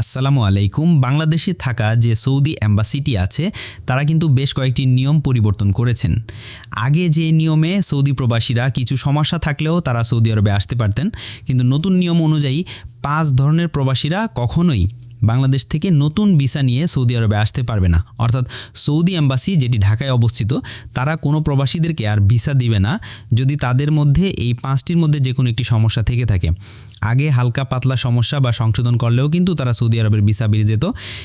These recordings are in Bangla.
আসসালামু আলাইকুম। বাংলাদেশে থাকা যে সৌদি অ্যাম্বাসিটি আছে, তারা কিন্তু বেশ কয়েকটি নিয়ম পরিবর্তন করেছেন। আগে যে নিয়মে সৌদি প্রবাসীরা কিছু সমস্যা থাকলেও তারা সৌদি আরবে আসতে পারতেন, কিন্তু নতুন নিয়ম অনুযায়ী পাঁচ ধরনের প্রবাসীরা কখনোই বাংলাদেশ থেকে নতুন ভিসা নিয়ে সৌদি আরবে আসতে পারবে না। অর্থাৎ সৌদি অ্যাম্বাসি যেটি ঢাকায় অবস্থিত, তারা কোনো প্রবাসীদেরকে আর ভিসা দিবে না, যদি তাদের মধ্যে এই পাঁচটির মধ্যে যে কোনো একটি সমস্যা থেকে থাকে। আগে হালকা পাতলা সমস্যা বা সংশোধন করলেও কিন্তু তারা সৌদি আরবের ভিসা বেরিয়ে যেত।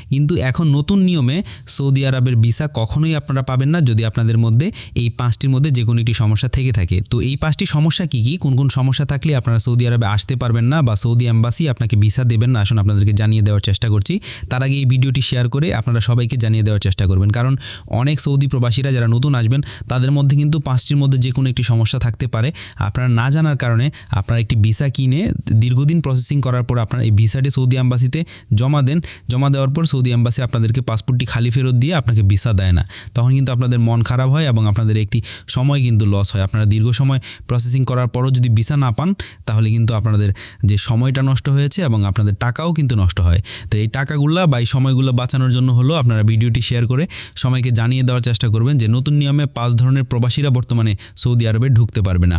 কিন্তু এখন নতুন নিয়মে সৌদি আরবের ভিসা কখনোই আপনারা পাবেন না যদি আপনাদের মধ্যে এই পাঁচটির মধ্যে যে কোনো একটি সমস্যা থেকে থাকে। তো এই পাঁচটি সমস্যা কি কি? কোন কোন সমস্যা থাকলে আপনারা সৌদি আরবে আসতে পারবেন না বা সৌদি অ্যাম্বাসি আপনাকে ভিসা দেবেন না? আসুন আপনাদেরকে জানিয়ে দেওয়ার চেষ্টা করছি। তার আগে এই ভিডিওটি শেয়ার করে আপনারা সবাইকে জানিয়ে দেওয়ার চেষ্টা করবেন। কারণ অনেক সৌদি প্রবাসীরা যারা নতুন আসবেন, তাদের মধ্যে কিন্তু পাঁচটির মধ্যে যে কোনো একটি সমস্যা থাকতে পারে। আপনারা না জানার কারণে আপনারা একটি ভিসা কিনে দীর্ঘদিন প্রসেসিং করার পর আপনারা এই ভিসাটি সৌদি অ্যাম্বাসিতে জমা দেন। জমা দেওয়ার পর সৌদি অ্যাম্বাসি আপনাদেরকে পাসপোর্টটি খালি ফেরত দিয়ে আপনাকে ভিসা দেয় না। তখন কিন্তু আপনাদের মন খারাপ হয় এবং আপনাদের একটি সময় কিন্তু লস হয়। আপনারা দীর্ঘ সময় প্রসেসিং করার পরও যদি ভিসা না পান, তাহলে কিন্তু আপনাদের যে সময়টা নষ্ট হয়েছে এবং আপনাদের টাকাও কিন্তু নষ্ট হয়। তো এই টাকাগুলো বা এই সময়গুলো বাঁচানোর জন্য হলো আপনারা ভিডিওটি শেয়ার করে সময়কে জানিয়ে দেওয়ার চেষ্টা করবেন যে নতুন নিয়মে পাঁচ ধরনের প্রবাসীরা বর্তমানে সৌদি আরবে ঢুকতে পারবে না।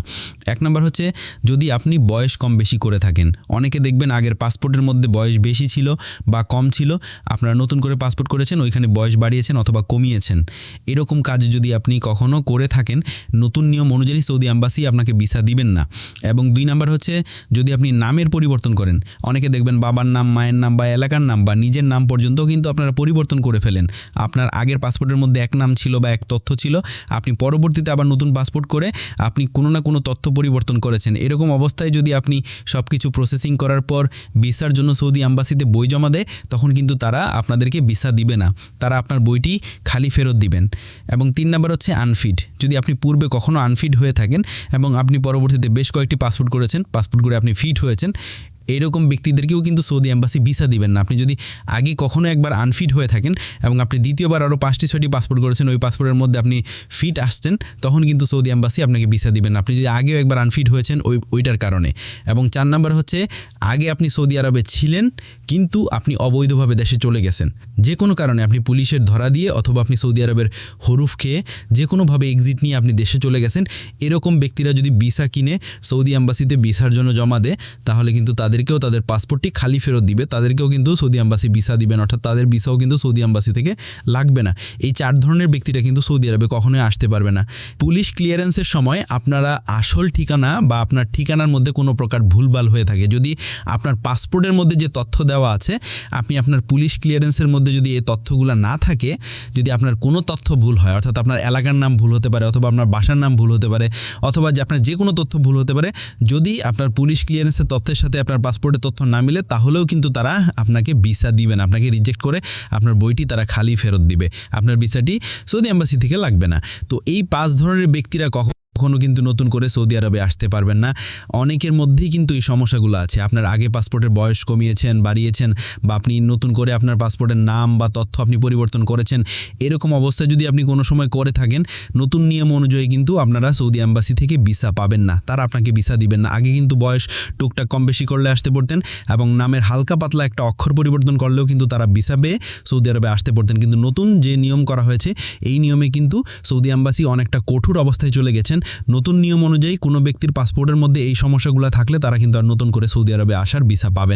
এক নম্বর হচ্ছে যদি আপনি বয়স কম বেশি করে থাকেন অনেকে দেখবেন আগের পাসপোর্টের মধ্যে বয়স বেশি ছিল বা কম ছিল। আপনারা নতুন করে পাসপোর্ট করেছেন, ওইখানে বয়স বাড়িয়েছেন অথবা কমিয়েছেন। এরকম কাজ যদি আপনি কখনও করে থাকেন, নতুন নিয়ম অনুযায়ী সৌদি অ্যাম্বাসি আপনাকে ভিসা দিবেন না। এবং দুই নাম্বার হচ্ছে, যদি আপনি নামের পরিবর্তন করেন, অনেকে দেখবেন বাবার নাম, মায়ের নাম বা এলাকার নাম বা নিজের নাম পর্যন্ত কিন্তু আপনারা পরিবর্তন করে ফেলেন। আপনার আগের পাসপোর্টের মধ্যে এক নাম ছিল বা এক তথ্য ছিল, আপনি পরবর্তীতে আবার নতুন পাসপোর্ট করে আপনি কোনো না কোনো তথ্য পরিবর্তন করেছেন। এরকম অবস্থায় যদি আপনি সব কিছু প্রসেসিং করার পর ভিসার জন্য সৌদি অ্যাম্বাসিতে বই জমা দেয়, তখন কিন্তু তারা আপনাদেরকে ভিসা দিবে না। তারা আপনার বইটি খালি ফেরত দিবেন। এবং তিন নাম্বার হচ্ছে আনফিড যদি আপনি পূর্বে কখনও আনফিড হয়ে থাকেন এবং আপনি পরবর্তীতে বেশ কয়েকটি পাসপোর্ট করেছেন পাসপোর্ট করে আপনি ফিট হয়েছেন এরকম ব্যক্তিদেরকেও কিন্তু সৌদি অ্যাম্বাসি ভিসা দিবেন না। আপনি যদি আগে কখনো একবার আনফিট হয়ে থাকেন এবং আপনি দ্বিতীয়বার আরও পাঁচটি, ছয়টি পাসপোর্ট করেছেন, ওই পাসপোর্টের মধ্যে আপনি ফিট আসছেন, তখন কিন্তু সৌদি অ্যাম্বাসি আপনাকে ভিসা দিবেন না। আপনি যদি আগেও একবার আনফিট হয়েছেন, ওই, ওইটার কারণে। এবং চার নাম্বার হচ্ছে, আগে আপনি সৌদি আরবে ছিলেন, কিন্তু আপনি অবৈধভাবে দেশে চলে গেছেন। যে কোনো কারণে আপনি পুলিশের ধরা দিয়ে অথবা আপনি সৌদি আরবের হরুফ খেয়ে যে কোনোভাবে এক্সিট নিয়ে আপনি দেশে চলে গেছেন, এরকম ব্যক্তিরা যদি ভিসা কিনে সৌদি অ্যাম্বাসিতে ভিসার জন্য জমা দেয়, তাহলে কিন্তু তাদেরকেও তাদের পাসপোর্টটি খালি ফেরত দিবে। তাদেরকেও কিন্তু সৌদি অ্যাম্বাসি ভিসা দিবেন, অর্থাৎ তাদের ভিসাও কিন্তু সৌদি অ্যাম্বাসি থেকে লাগবে না। এই চার ধরনের ব্যক্তিরা কিন্তু সৌদি আরবে কখনোই আসতে পারবে না। পুলিশ ক্লিয়ারেন্সের সময় আপনারা আসল ঠিকানা বা আপনার ঠিকানার মধ্যে কোনো প্রকার ভুলভাল হয়ে থাকে। যদি আপনার পাসপোর্টের মধ্যে যে তথ্য দেওয়া আছে, আপনি আপনার পুলিশ ক্লিয়ারেন্সের মধ্যে যদি এই তথ্যগুলো না থাকে, যদি আপনার কোনো তথ্য ভুল হয়, অর্থাৎ আপনার এলাকার নাম ভুল হতে পারে অথবা আপনার বাসার নাম ভুল হতে পারে, অথবা যে আপনার যে কোনো তথ্য ভুল হতে পারে, যদি আপনার পুলিশ ক্লিয়ারেন্সের তথ্যের সাথে আপনার পাসপোর্টের তথ্য না মিলে, তাহলেও কিন্তু তারা আপনাকে ভিসা দিবেন আপনাকে রিজেক্ট করে আপনার বইটি তারা খালি ফেরত দিবে। আপনার ভিসাটি সৌদি এম্বাসি থেকে লাগবে না। তো এই পাঁচ ধরনের ব্যক্তিরা কখন কখনো কিন্তু নতুন করে সৌদি আরবে আসতে পারবেন না। অনেকের মধ্যেই কিন্তু এই সমস্যাগুলো আছে। আপনার আগে পাসপোর্টের বয়স কমিয়েছেন, বাড়িয়েছেন বা আপনি নতুন করে আপনার পাসপোর্টের নাম বা তথ্য আপনি পরিবর্তন করেছেন, এরকম অবস্থায় যদি আপনি কোনো সময় করে থাকেন, নতুন নিয়ম অনুযায়ী কিন্তু আপনারা সৌদি অ্যাম্বাসি থেকে ভিসা পাবেন না। তারা আপনাকে ভিসা দিবেন না। আগে কিন্তু বয়স টুকটাক কম বেশি করলে আসতে পারতেন এবং নামের হালকা পাতলা একটা অক্ষর পরিবর্তন করলেও কিন্তু তারা ভিসা পেয়ে সৌদি আরবে আসতে পড়তেন। কিন্তু নতুন যে নিয়ম করা হয়েছে, এই নিয়মে কিন্তু সৌদি অ্যাম্বাসি অনেকটা কঠোর অবস্থায় চলে গেছেন। নতুন নিয়ম অনুযায়ী কোনো ব্যক্তির পাসপোর্টের মধ্যে এই সমস্যাগুলো থাকলে তারা কিন্তু আর নতুন করে সৌদি আরবে আসার ভিসা পাবেন